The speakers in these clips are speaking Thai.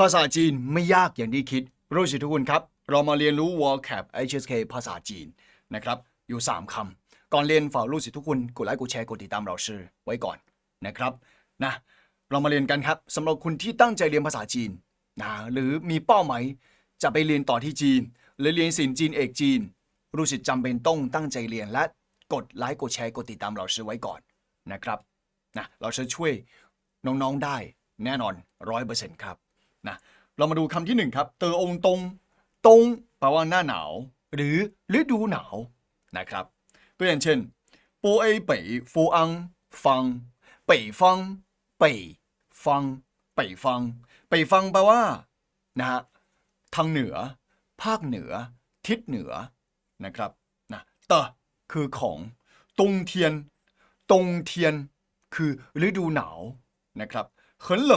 ภาษาจีนไม่ยากอย่างที่คิดรู้สิทุกคนครับ เรามาเรียนรู้ vocab HSK ภาษาจีนนะครับอยู่ 3คำก่อนเรียนฝากรู้สิทุกคนกดไลค์กดแชร์กดติดตามเราชื่อไว้ก่อนนะครับนะเรามาเรียนกันครับสำหรับคุณที่ตั้งใจเรียนภาษาจีนนะหรือมีเป้าหมายจะไปเรียนต่อที่จีน หรือเรียนศิลป์จีนเอกจีน รู้สิจำเป็นต้องตั้งใจเรียนและกดไลค์กดแชร์กดติดตามเราชื่อไว้ก่อนนะครับนะเราจะช่วยน้องๆได้แน่นอนร้อยเปอร์เซ็นต์ครับ นะเรามาดูคำที่หนึ่งครับเตอองตงตงแปลว่าหน้าหนาว หรือฤดูหนาวนะครับ ตัวอย่างเช่นปูเอเป่ยฟูอังฟังเป่ยฟังเป่ยฟังเป่ยฟังเป่ยฟังแปลว่านะฮะทางเหนือ ภาคเหนือ ทิศเหนือนะครับนะเตอคือของตงเทียนตงเทียน คือฤดูหนาวนะครับ很冷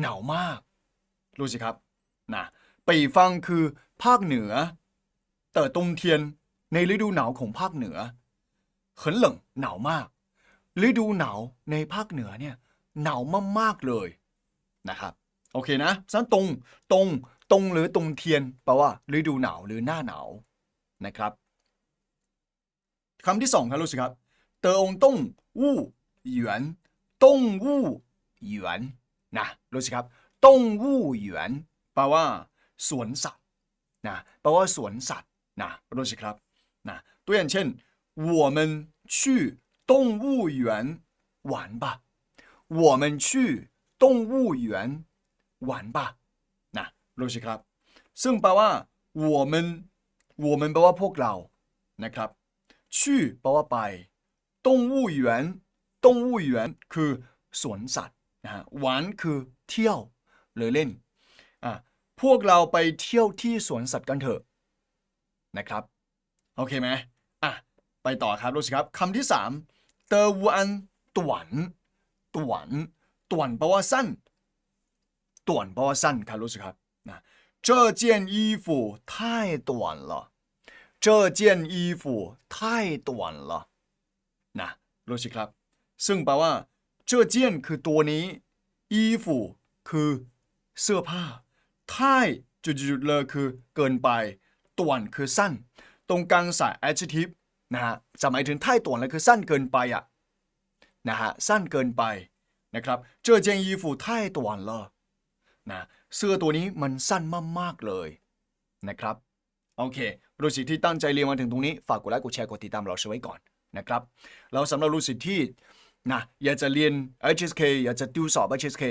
หนาวมาก รู้สิครับนะไปฟังคือภาคเหนือแต่ตงเทียนในฤดูหนาวของภาคเหนือ很冷หนาวมาก ฤดูหนาวในภาคเหนือเนี่ยหนาวมากๆเลยนะครับโอเคนะฉะนั้นตรงตรงตรงหรือตรงเทียนแปลว่าฤดูหนาวหรือหน้าหนาวนะครับคำที่สองครับรู้สิครับเตอองตงวู่หยวนตงวู่หยวนนะรู้สิครับ ตงวู่หยวนแปลว่าสวนสัตว์นะแปลว่าสวนสัตว์นะรู้สิครับนะตัวอย่างเช่น我们去动物园玩吧我们去动物园玩吧นะรู้สิครับ ซึ่งแปลว่า我们我们แปลว่าพวกเรานะครับชื่อแปลว่าไป动物园动物园คือสวนสัตว์นะฮะหวานคือเที่ยว หรือเล่นอ่ะพวกเราไปเที่ยวที่สวนสัตว์กันเถอะนะครับ โอเคไหมอ่ะไปต่อครับรู้สิครับคำที่สามเตอวันต่วนต่วนต่วนแปลว่าสั้นต่วนแปลว่าสั้นครับรู้สิครับนะ这件衣服太短了这件衣服太短了นะรู้สิครับ ซึ่งแปลว่าเจ้อเจี้ยนคือตัวนี้ อีฟูคือ เสื้อผ้าท่ายจุดๆเลยคือเกินไปต่วนคือสั้น ตรงกลางใส่ adjective นะฮะจะหมายถึงท่ายต่วนเลยคือสั้นเกินไปอะนะฮะสั้นเกินไปนะครับเจอเจี้ยนอีฟูท่ายต่วนเลยนะเสื้อตัวนี้มันสั้นมากๆเลยนะครับโอเครู้สึกที่ตั้งใจเรียนมาถึงตรงนี้ฝากกดไลค์กดแชร์กดติดตามเราไว้ก่อนนะครับแล้วสำหรับรู้สึกที่นะอยากจะเรียน HSK อยากจะติวสอบ HSK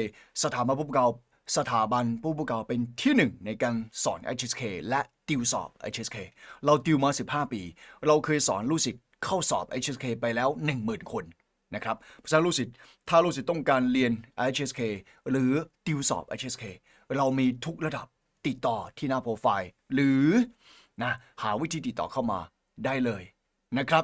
สถาบันผู้ประกอบ สถาบันผู้ประกอบเป็นที่หนึ่งในการสอน HSK และติวสอบ HSK เราติวมา 15 ปี เราเคยสอนลูกศิษย์เข้าสอบ HSK ไปแล้ว 10,000 คนนะครับเพราะฉะนั้นลูกศิษย์ถ้าลูกศิษย์ต้องการเรียน HSK หรือติวสอบ HSK เรามีทุกระดับติดต่อที่หน้าโปรไฟล์ หรือนะหาวิธีติดต่อเข้ามาได้เลยนะครับ